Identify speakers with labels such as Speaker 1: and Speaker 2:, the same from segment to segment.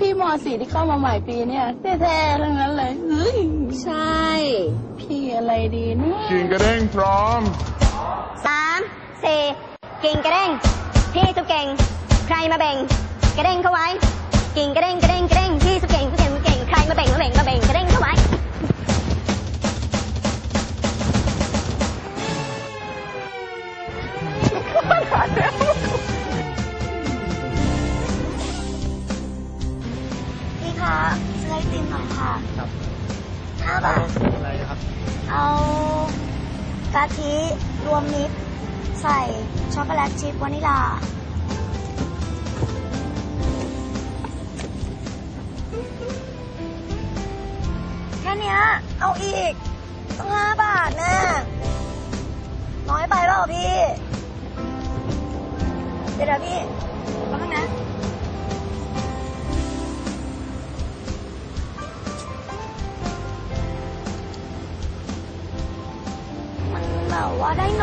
Speaker 1: พี่ๆมสี่ที่เข้ามาใหม่ปีเนี่ยแท้ๆทั้งนั้นเลยเฮ้ย
Speaker 2: ใช่
Speaker 1: พี่อะไรดีเนี่ย
Speaker 3: กินกระเด้งพร้อม
Speaker 4: สามสี่กิ่งกระเด้ง กะ
Speaker 5: ทิ
Speaker 6: ร
Speaker 5: วมมิตร ใส่ช็อกโกแลตชิพวานิลา แค่นี้เอาอีกต้องห้าบาทแน่น้อยไปเปล่าพี่ เดี๋ยวพี่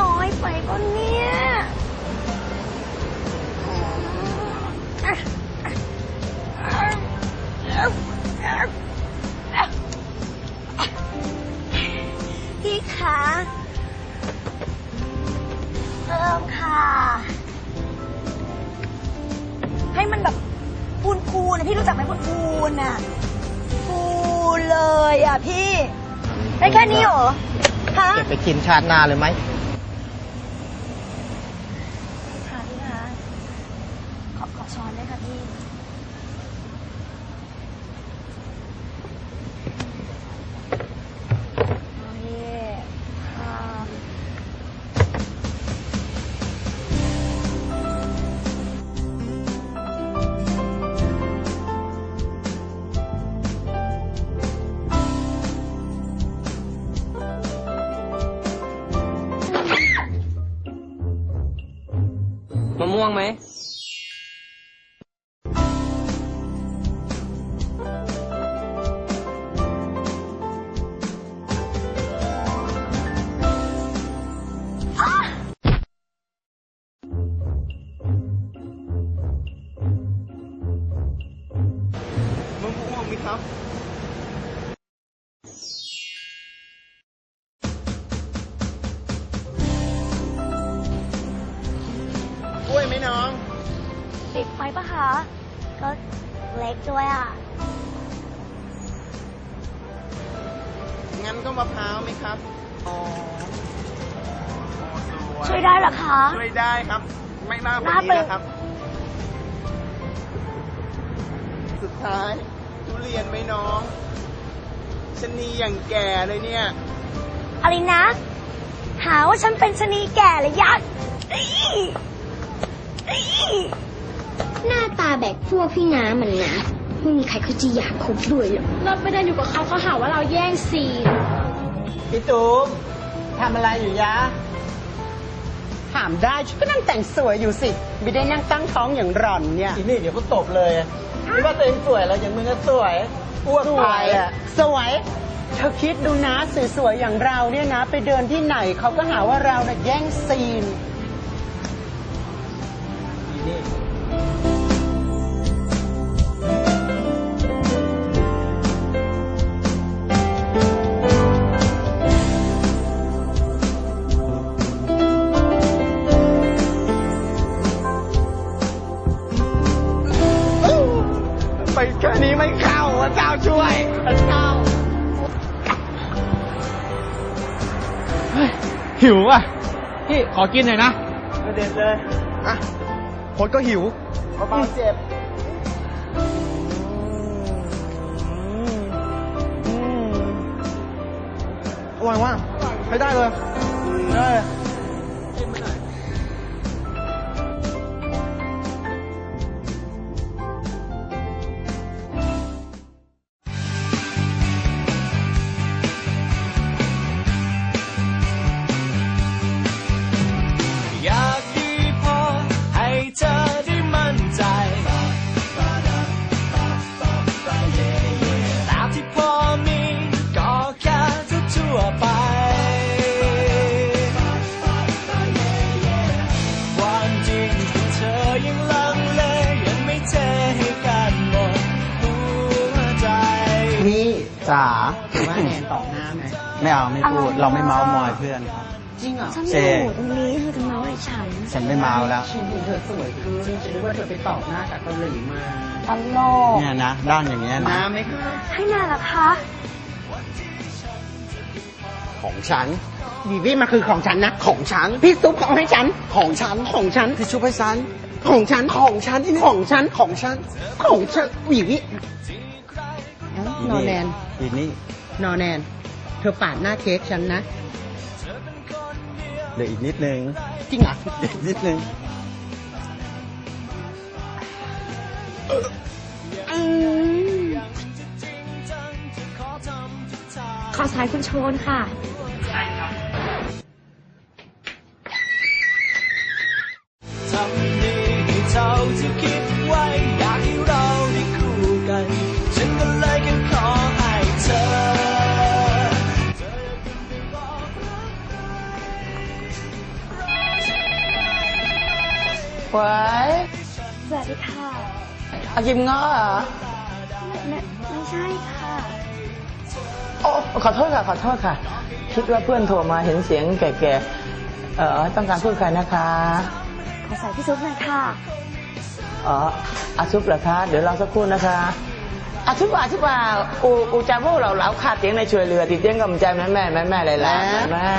Speaker 5: น้อยไปก็เนี่ยพี่คะเริ่มค่ะ ให้มันแบบพูนพูนะพี่รู้จักไหมพูนพูนๆน่ะพูนเลยอะพี่ ได้แค่นี้เหรอ คะ
Speaker 6: เก็บไปกินชาติหน้าเลยไหม กล้วยไหมน้อง
Speaker 5: ติดไปปะคะก็เล็กด้วยอะ
Speaker 6: งั้นก็มะพร้าวไหมครับ อ๋อโอ้สวย
Speaker 5: ช่วยได้เหรอคะ
Speaker 6: ช่วยได้ครับ ไม่มากกว่า
Speaker 5: น่า
Speaker 6: นี้
Speaker 5: เป็น
Speaker 6: นะครับ สุดท้ายทุเรียนไหมน้องชะนีอย่างแก่เลยเนี่ย
Speaker 5: อะไรนะ หาว่าฉันเป็นชะนีแก่เลยยักษ์อี๋อี๋
Speaker 2: หน้าตาแบกพวกพี่น้ำมันนะไม่มีใครเขาจะอยากคบด้วยหรอก
Speaker 1: เราไปเดินอยู่กับเขาเขาหาว่าเราแย่งซีน
Speaker 7: พี่ตูมทำอะไรอยู่ยะ ถามได้ฉันก็นั่งแต่งสวยอยู่สิ ไม่ได้นั่งตั้งท้องอย่างหล่อนเนี่ย
Speaker 6: อีนี่เดี๋ยวก็ตบเลยคิดว่าตัวเองสวยแล้วอย่างมึงก็สวยอ้วก
Speaker 7: ส
Speaker 6: ไป
Speaker 7: วย
Speaker 6: อะ
Speaker 7: สวยเธอคิดดูนะสวยๆอย่างเราเนี่ยนะ ไปเดินที่ไหนเขาก็หาว่าเราน่ะแย่งซีน
Speaker 6: อี นี่ไปแค่นี้ไม่เข้าพระเจ้าช่วยพระเจ้าหิวอะ พี่ขอกินหน่อยนะเด็ดเลย อะ คนก็หิว เบาๆเจ็บ อร่อยมากใช้ได้เลย
Speaker 8: แนนตอกหน้าไหม
Speaker 6: ไม่เอาไม่พูด เราไม่เมาส์มอยเพื่อนครับ
Speaker 8: จริงเหรอ
Speaker 9: ฉัน
Speaker 6: เจ
Speaker 9: อยู่ตรงนี้เธอจะมาอะไรฉัน
Speaker 6: ฉันไม่เมาแล้ว
Speaker 8: ฉันเห็นเธอสวยขึ้นฉันนึกว่าเธอไปตอกหน้าจากเกาหลีมา
Speaker 10: ตลก
Speaker 6: เนี่ยนะด้านอย่างเงี้ยนะ
Speaker 8: น้ำไหมคะ
Speaker 9: ให้นานละคะ
Speaker 6: ของฉัน
Speaker 8: วีวี่มันคือของฉันนะ ของฉัน พี่ซุปเอาให้ฉัน ของฉัน ของฉัน
Speaker 6: พี่ชุบให้ฉัน
Speaker 8: ของฉัน ของฉันที่นี่ของฉัน ของฉัน ของฉันวีวินอนแนน
Speaker 6: อีนี่
Speaker 8: นอนแนน เธอปาดหน้าเค้กฉันนะ
Speaker 6: เหลืออีกนิดนึง
Speaker 8: จริงเหรอ
Speaker 6: อีกนิดนึง
Speaker 9: อืมขอสายคุณโชนค่ะ
Speaker 11: อากิ
Speaker 10: มง้อเหรอ
Speaker 9: ไม่ไม่ใช่ค่ะ
Speaker 10: โอ้ขอโทษค่ะ ขอโทษค่ะ คิดว่าเพื่อนโทรมาเห็นเสียงแก่ๆ เอ่อต้องการพูดใครนะคะ
Speaker 9: ขอสายพี่ซุปหน่อยค่ะ
Speaker 10: อ๋ออาชุบเหรอคะ เดี๋ยวรอสักครู่นะคะอาชุบว่าอาชุบว่าอูอูจะพวกเราเหลาขาดเตียงในช่วยเรือติดเตียงกับใจแม่แม่แม่แม่เลยล่ะ
Speaker 8: แม่
Speaker 10: แม่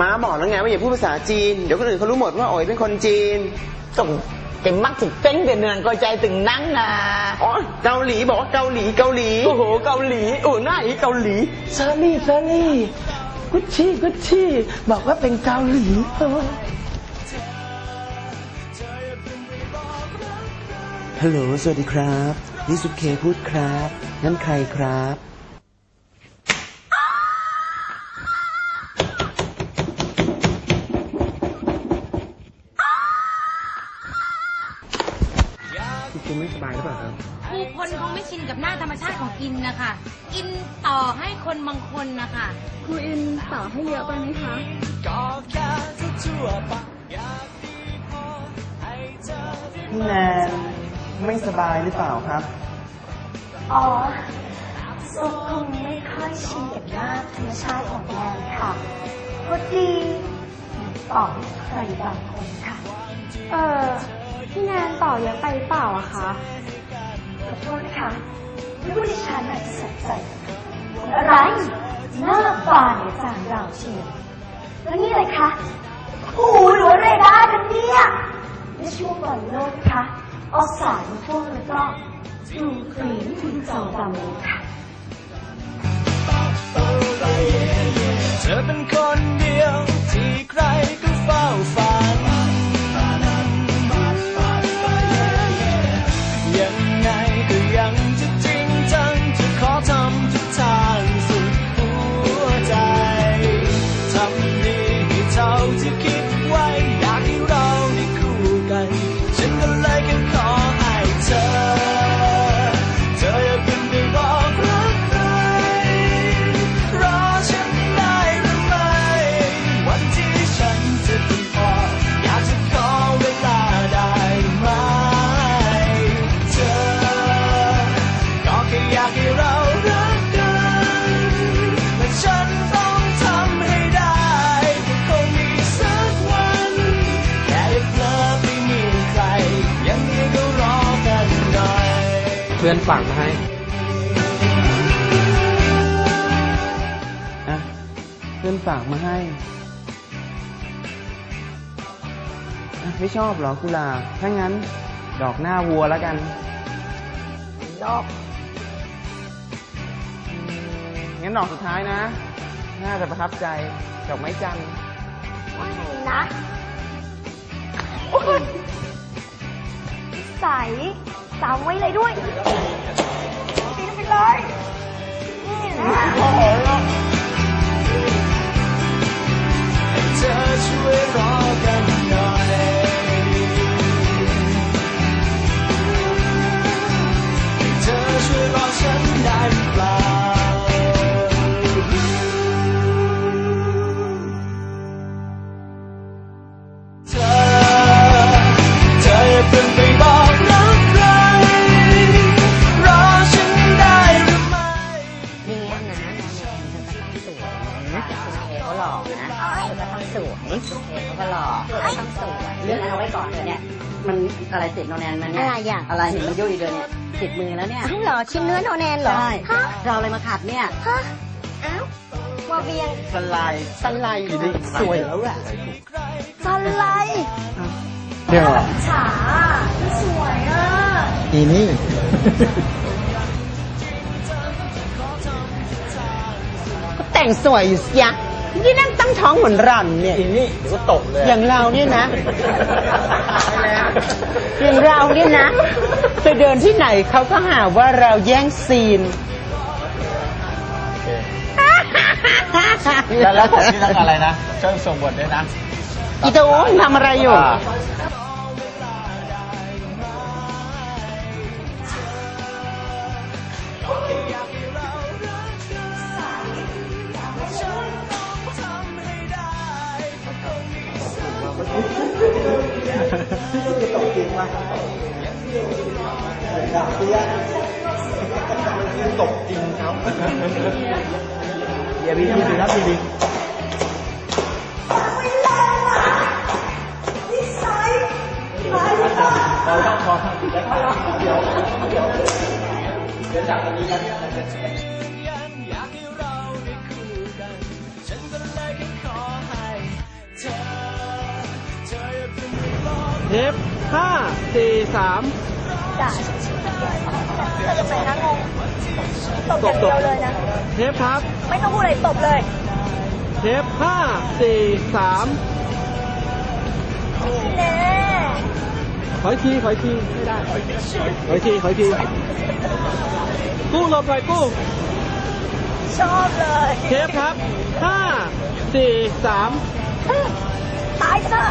Speaker 12: ม้าบอกแล้วไงว่าอย่าพูดภาษาจีน เดี๋ยวคนอื่นเขารู้หมดว่าโอ๋ยเป็นคนจีน
Speaker 10: ส่ง เก่งมักสิเต้งเดือนเดือนก็ใจตึงนั่งนะ
Speaker 12: อ๋อเกาหลีบอกว่าเกาหลีเกาหลี
Speaker 10: โอ้โหเกาหลีโอ้หน้าอีเกาหลีเซอรี่เซอรี่กุชชี่กุชชี่บอกว่าเป็นเกาหลีเออ
Speaker 12: ฮัลโหลสวัสดีครับ นี่สุดเคพูดครับนั่นใครครับ
Speaker 13: ชินกับหน้าธรรมชาติของอินนะคะ อินต่อให้คนบางคนนะคะ
Speaker 9: ครูอินต่อให้เยอะไปไหมคะ
Speaker 11: ก็แค่ทั่วๆไปอยากดีพอให้เธอได้
Speaker 12: พี่แนนไม่สบายหรือเปล่าครับ
Speaker 9: อ๋อซุปคงไม่ค่อยชินกับหน้าธรรมชาติของแนนค่ะพอดีต่อใครบางคนค่ะ เออพี่แนนต่อเยอะไปเปล่าอะคะข อโทษนะคะไม่ว่าดิฉันอาจะสงสัยอะไรหน้าบานเนี่ยจางเราเชียวแล้วนี่อะไรคะโอ้โหรือว่าเรดาร์กันเนี่ยในช่วงบอลโลกนะคะเอาสายมาพวงแล้วก็ดูกรีนคุณจอดำเลยค่ะ
Speaker 11: เธอเป็นคนเดียวที่ใครก็เฝ้าฝัน อน
Speaker 6: ฝากมาให้
Speaker 12: อะเพื่อนฝากมาให้อะไม่ชอบเหรอกุหลาบถ้างั้น ดอกหน้าวัวแล้วกัน
Speaker 10: ดอก
Speaker 12: อืมงั้นดอกสุดท้ายนะ น่าจะประทับใจ ดอกไม้จันทร์
Speaker 9: ว่าไงนะโอ๊ยใสสามไว้เลยด้ว
Speaker 8: ย
Speaker 2: อะไรอะ
Speaker 8: อะไรเห็นมันยุ่ยเลยเนี่ยติดมือแล้วเนี่ย
Speaker 2: อ้าวเหรอชิ้นเนื้อโนแนนเหรอ
Speaker 8: ใช่
Speaker 2: ฮะ
Speaker 8: เราอะไรมาขัดเนี่ย
Speaker 2: ฮะอ้าววาเวียง
Speaker 8: สไลด์สไลด์อยู่ดิสวยแล้วอะ
Speaker 5: สไลด์
Speaker 13: เดี๋ยว
Speaker 5: ฉาสวยอะ
Speaker 13: อีนี่
Speaker 8: ก็แต่งสวยอยู่สิยะ นี่นั่งตั้งท้องเหมือนรันเนี่ย
Speaker 13: อีนี่เดี๋ยวก็ตกเลย
Speaker 8: อย่างเราเนี่ยนะ อย่างเราเนี่ยนะไปเดินที่ไหนเขาก็หาว่าเราแย่งซีน
Speaker 13: แล้วแล้วผมนี่ต้องอะไรนะช่วยส่งบทด้วยนะ
Speaker 8: อีตูนทำอะไรอยู่า
Speaker 13: อย่าบีดีสิครับบีดีเราต้องพอแล้วเดี๋ยวเดี๋ยวเดี๋ยวจากตรงนี้กันเทปห้าสี่สาม
Speaker 5: ด่า แต่จะไปนะงงตบอย่างเดียวเลยนะ
Speaker 13: เทปครับ
Speaker 5: ไม่ต้องพูดอะไรตบเลย
Speaker 13: เทปห้าสี่สาม
Speaker 5: แน่
Speaker 13: ขออีกทีขออีกทีไม่ได้ขออีกทีขออีกทีขออีกทีกู้หลบหน่อยกู้
Speaker 5: ชอบเลย
Speaker 13: เทปครับห้าสี่สาม
Speaker 5: ตายซะ